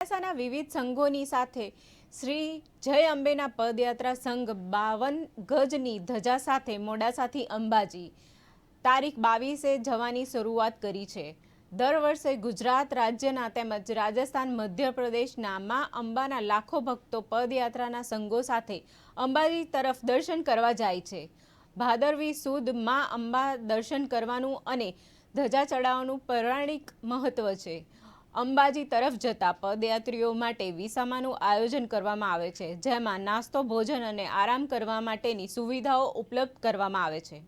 મોડાસાના વિવિધ સંઘોની સાથે શ્રી જય અંબેના પદયાત્રા સંઘ બાવન ગજની ધજા સાથે મોડાસાથી અંબાજી તારીખ બાવીસે જવાની શરૂઆત કરી છે. દર વર્ષે ગુજરાત રાજ્યના તેમજ રાજસ્થાન મધ્યપ્રદેશના મા અંબાના લાખો ભક્તો પદયાત્રાના સંઘો સાથે અંબાજી તરફ દર્શન કરવા જાય છે. ભાદરવી સુદ મા અંબા દર્શન કરવાનું અને ધજા ચડાવવાનું પૌરાણિક મહત્વ છે. અંબાજી તરફ જતા પદયાત્રીઓ માટે વિસામાનું આયોજન કરવામાં આવે છે, જેમાં નાસ્તો, ભોજન અને આરામ કરવા માટેની સુવિધાઓ ઉપલબ્ધ કરવામાં આવે છે.